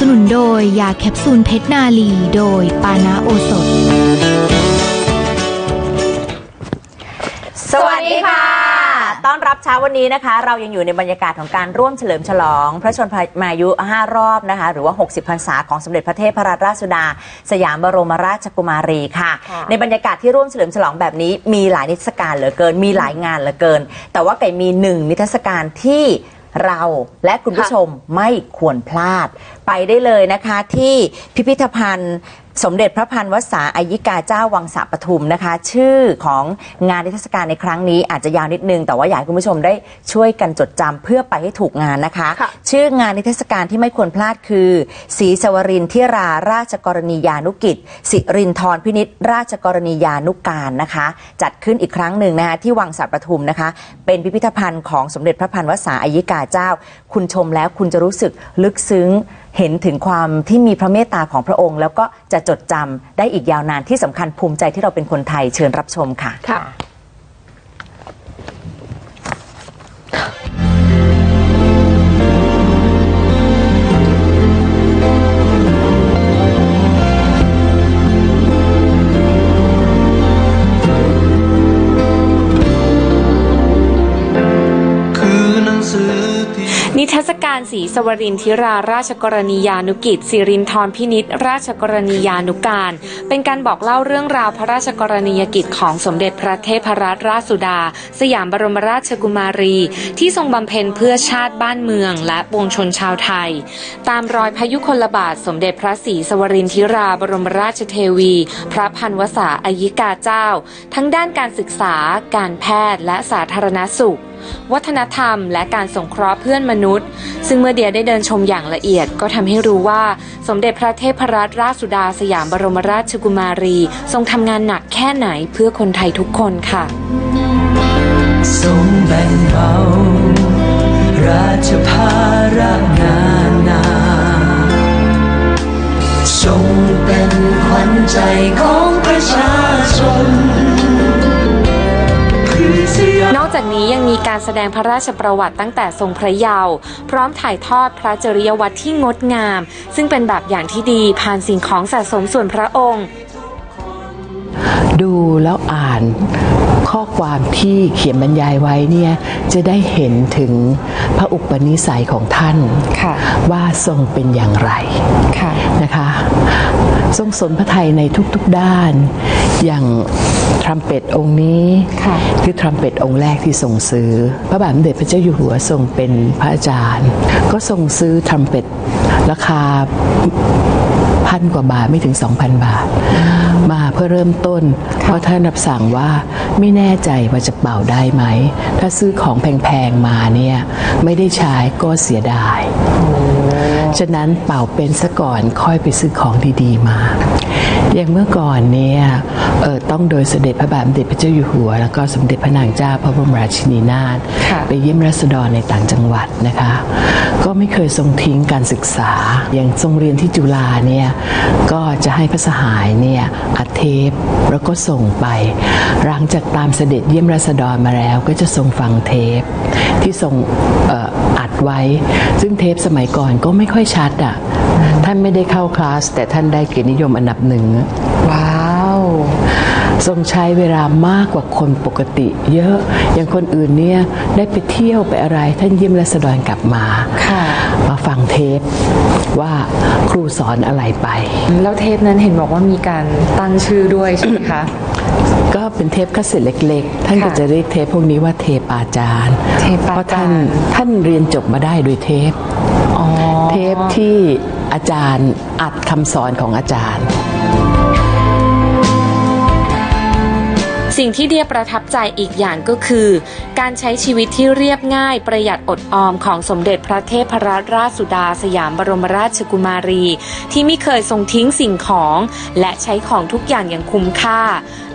ยยาแคปซูลเพชรนาลี โดยปานาโอสถ สวัสดีค่ะ ต้อนรับเช้าวันนี้นะคะ เรายังอยู่ในบรรยากาศของการร่วมเฉลิมฉลอง พระชนมายุ 5 รอบนะคะ หรือว่า 60 พรรษาของสมเด็จพระเทพรัตนราชสุดา สยามบรมราชกุมารีค่ะ ค่ะในบรรยากาศที่ร่วมเฉลิมฉลองแบบนี้ มีหลายนิทรรศการเหลือเกิน มีหลายงานเหลือเกิน แต่ว่าไก่มีหนึ่งนิทรรศการที่ เราและคุณผู้ชมไม่ควรพลาด ไปได้เลยนะคะที่พิพิธภัณฑ์ สมเด็จพระพันวษาอายิกาเจ้าวังสะปทุมนะคะ ชื่อของงานนิทรรศการในครั้งนี้อาจจะยาวนิดนึง แต่ว่าอยากให้คุณผู้ชมได้ช่วยกันจดจำเพื่อไปให้ถูกงานนะคะค่ะชื่องานนิทรรศการที่ไม่ควรพลาดคือศรีสวรินทิราราชกรณียานุกิจ สิรินทรพินิษราชกรณียานุการนะคะ จัดขึ้นอีกครั้งหนึ่งนะคะที่วังสะปทุมนะคะ เป็นพิพิธภัณฑ์ของสมเด็จพระพันวษาอายิกาเจ้า คุณชมแล้วคุณจะรู้สึกลึกซึ้ง เห็นถึงความที่มีพระเมตตาของพระองค์ แล้วก็จะจดจำได้อีกยาวนานที่สำคัญภูมิใจที่เราเป็นคนไทยเชิญรับชมค่ะ ค่ะ ศการศรีสวรินทิราราชกรณียานุกิจสิรินทรพินิษราชกรณียานุการ เป็นการบอกเล่าเรื่องราวพระราชกรณียกิจของสมเด็จพระเทพรัตนราชสุดา สยามบรมราชกุมารี ที่ทรงบำเพ็ญเพื่อชาติบ้านเมืองและปวงชนชาวไทย ตามรอยพยุคลบาทสมเด็จพระศรีสวรินทิราบรมราชเทวี พระพันวษาอายิกาเจ้า ทั้งด้านการศึกษา การแพทย์และสาธารณสุข วัฒนธรรม และการสงเคราะห์เพื่อนมนุษย์ ซึ่งเมื่อเดียได้เดินชมอย่างละเอียด ก็ทำให้รู้ว่าสมเด็จพระเทพรัตนราชสุดาสยามบรมราชกุมารี ทรงทำงานหนักแค่ไหนเพื่อคนไทยทุกคนค่ะทรงแบ่งเบาราชภาระนานาทรงเป็นขวัญใจของประชาชน นอกจากนี้ยังมีการแสดงพระราชประวัติตั้งแต่ทรงพระเยาว์พร้อมถ่ายทอดพระจริยวัตรที่งดงาม ซึ่งเป็นแบบอย่างที่ดีผ่านสิ่งของสะสมส่วนพระองค์ ดูแล้วอ่าน ข้อความที่เขียนบรรยายไว้เนี่ยจะได้เห็นถึงพระอุปนิสัยของท่านค่ะว่าทรงเป็นอย่างไรค่ะนะคะทรงสนพระไทยในทุกๆด้าน อย่างทรัมเป็ตองค์นี้ค่ะคือทรัมเป็ตองค์แรกที่ทรงซื้อ พระบาทสมเด็จพระเจ้าอยู่หัวทรงเป็นพระอาจารย์ ก็ทรงซื้อทรัมเป็ตราคา พันกว่าบาทไม่ถึง 2,000 บาท มาเพื่อเริ่มต้น เพราะท่านรับสั่งว่าไม่แน่ใจว่าจะเป่าได้ไหม ถ้าซื้อของแพงๆมาเนี่ยไม่ได้ใช้ก็เสียดาย ฉะนั้นเป่าเป็นซะก่อนค่อยไปซื้อของดีๆมา อย่างเมื่อก่อนเนี่ยเออต้องโดยเสด็จพระบาทสมเด็จพระเจ้าอยู่หัว แล้วก็สมเด็จพระนางเจ้าพระบรมราชินีนาถค่ะไปเยี่ยมรัษฎรในต่างจังหวัดนะคะ ก็ไม่เคยทรงทิ้งการศึกษา อย่างทรงเรียนที่จุฬาเนี่ยก็จะให้พระสหายเนี่ยอัดเทปแล้วก็ส่งไปหลังจากตามเสด็จเยี่ยมรัษฎรมาแล้ว ก็จะทรงฟังเทปที่ทรงเอ่ออัด ไว้ ซึ่งเทปสมัยก่อนก็ไม่ค่อยชัดอะ ท่านไม่ได้เข้าคลาส แต่ท่านได้เกียรตินิยมอันดับหนึ่งว้าวทรงใช้เวลามากกว่าคนปกติ เยอะอย่างคนอื่นเนี่ยได้ไปเที่ยวไปอะไร ท่านเยี่ยมรัษฎรกลับมาค่ะ มาฟังเทปว่าครูสอนอะไรไป แล้วเทปนั้นเห็นบอกว่ามีการตั้งชื่อด้วยใช่ไหมคะก็เป็นเทปคาสเซ็ตเล็กๆ ท่านก็ค่ะจะเรียกเทปพวกนี้ว่าเทปอาจารย์เทปอาจารย์เพราะท่านท่านเรียนจบมาได้โดยเทปอ๋อเทปที่อาจารย์อัดคำสอนของอาจารย์ สิ่งที่เดียประทับใจอีกอย่างก็คือ การใช้ชีวิตที่เรียบง่ายประหยัดอดออมของสมเด็จพระเทพรัตนราชสุดาสยามบรมราชกุมารี ที่ไม่เคยทรงทิ้งสิ่งของ และใช้ของทุกอย่างอย่างคุ้มค่า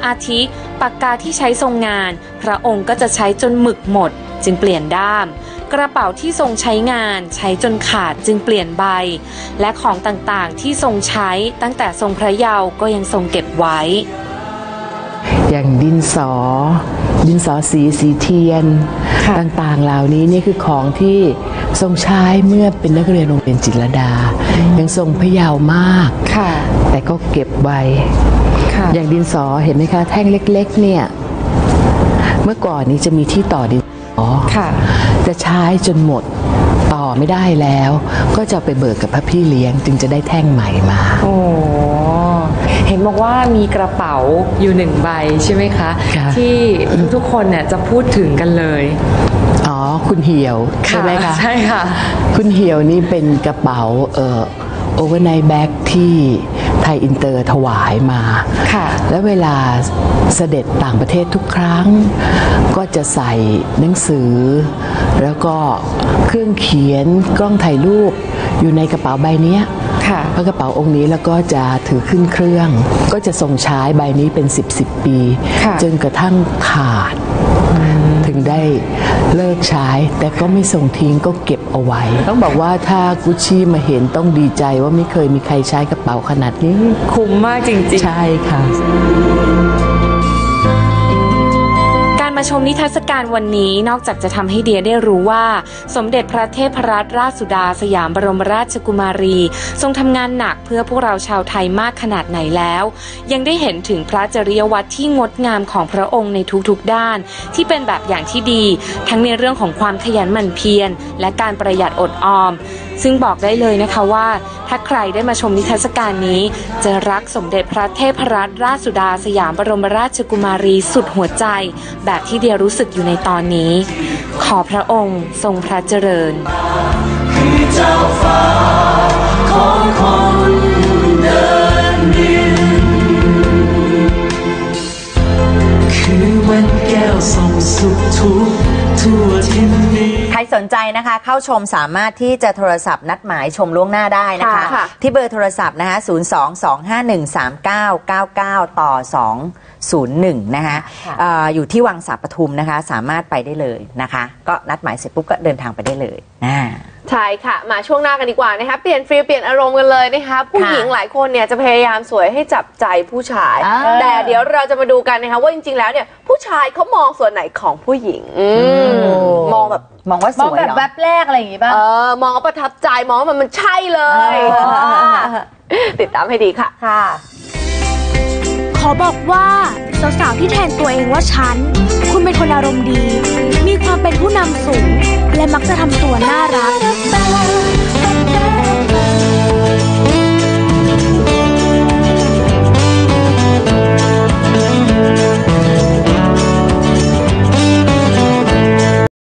อาทิปากกาที่ใช้ทรงงาน พระองค์ก็จะใช้จนหมึกหมด จึงเปลี่ยนด้าม กระเป๋าที่ทรงใช้งาน ใช้จนขาดจึงเปลี่ยนใบ และของต่างๆที่ทรงใช้ตั้งแต่ทรงพระเยาว์ก็ยังทรงเก็บไว้ อย่างดินสอ ดินสอสีสีเทียน ต่างๆเหล่านี้นี่คือของที่ทรงใช้เมื่อเป็นนักเรียนโรงเรียนจิตรลดา ยังทรงพระเยาว์มากค่ะแต่ก็เก็บไว้ค่ะอย่างดินสอเห็นไหมคะ แท่งเล็ก ๆ เนี่ย เมื่อก่อนนี้จะมีที่ต่อดินสอค่ะจะใช้จนหมดต่อไม่ได้แล้ว ก็จะเอาไปเบิกกับพระพี่เลี้ยง จึงจะได้แท่งใหม่มา โอ้ เห็นบอกว่ามีกระเป๋าอยู่หนึ่งใบใช่ไหมคะ ค่ะ ที่ทุกๆคนเนี่ยจะพูดถึงกันเลยอ๋อ คุณเหี่ยว ใช่ไหมคะใช่ค่ะ คุณเหี่ยวนี่เป็นกระเป๋าเอ่อโอเวอร์ไนท์แบ็กที่ไทยอินเตอร์ถวายมา ค่ะ และเวลาเสด็จต่างประเทศทุกครั้ง ก็จะใส่หนังสือ แล้วก็เครื่องเขียนกล้องถ่ายรูป อยู่ในกระเป๋าใบเนี้ยค่ะพระกระเป๋าองค์นี้แล้วก็จะถือขึ้นเครื่อง ก็จะทรงใช้ใบนี้เป็น 10บสปีค่ะจนกระทั่งขาดถึงได้เลิกใช้ แต่ก็ไม่ส่งทิ้งก็เก็บเอาไว้ ต้องบอกว่าถ้ากุชชี่มาเห็นต้องดีใจว่าไม่เคยมีใครใช้กระเป๋าขนาดนี้ คุ้มมากจริงใช่ค่ะๆการ มาชมนิทรรศการวันนี้นอกจากจะทำให้เดียได้รู้ว่า สมเด็จพระเทพรัตนราชสุดาสยามบรมราชกุมารี ทรงทำงานหนักเพื่อพวกเราชาวไทยมากขนาดไหนแล้ว ยังได้เห็นถึงพระจริยวัตรที่งดงามของพระองค์ในทุกๆด้าน ที่เป็นแบบอย่างที่ดี ทั้งในเรื่องของความขยันหมั่นเพียร และการประหยัดอดออม ซึ่งบอกได้เลยนะคะว่า ถ้าใครได้มาชมนิทรรศการนี้ จะรักสมเด็จพระเทพรัตนราชสุดาสยามบรมราชกุมารีสุดหัวใจ แบบที่เดียรู้สึกอยู่ในตอนนี้ ขอพระองค์ทรงพระเจริญ คือเจ้าฟ้าของคนเดินดินคือแว่นแก้วส่องสุขทุกทั่วทินนี้ รสนใจนะคะ เข้าชมสามารถที่จะโทรศัพท์นัดหมายชมล่วงหน้าได้นะคะ ค่ะ ที่เบอร์โทรศัพท์นะคะ 022513999 ต่อ 201 นะคะเอออยู่ที่วังสาปทุมนะคะ สามารถไปได้เลยนะคะ ก็นัดหมายเสร็จปุ๊บก็เดินทางไปได้เลยอ่า ใช่ค่ะ มาช่วงหน้ากันดีกว่านะคะเปลี่ยนฟีลเปลี่ยนอารมณ์กันเลยนะคะผู้หญิงหลายคนเนี่ยจะพยายามสวยให้จับใจผู้ชายอ่าแต่เดี๋ยวเราจะมาดูกันนะคะว่าจริงๆแล้วเนี่ยผู้ชายเขามองส่วนไหนของผู้หญิงอืมมองแบบมองว่าสมองวยแบบเหรอแวบแรกอะไรอย่างงี้ป่ะเออมองว่าประทับใจมองว่ามันมันใช่เลยเออติดตามให้ดีค่ะค่ะ ขอบอกว่าสาวๆที่แทนตัวเองว่าฉัน คุณเป็นคนอารมณ์ดี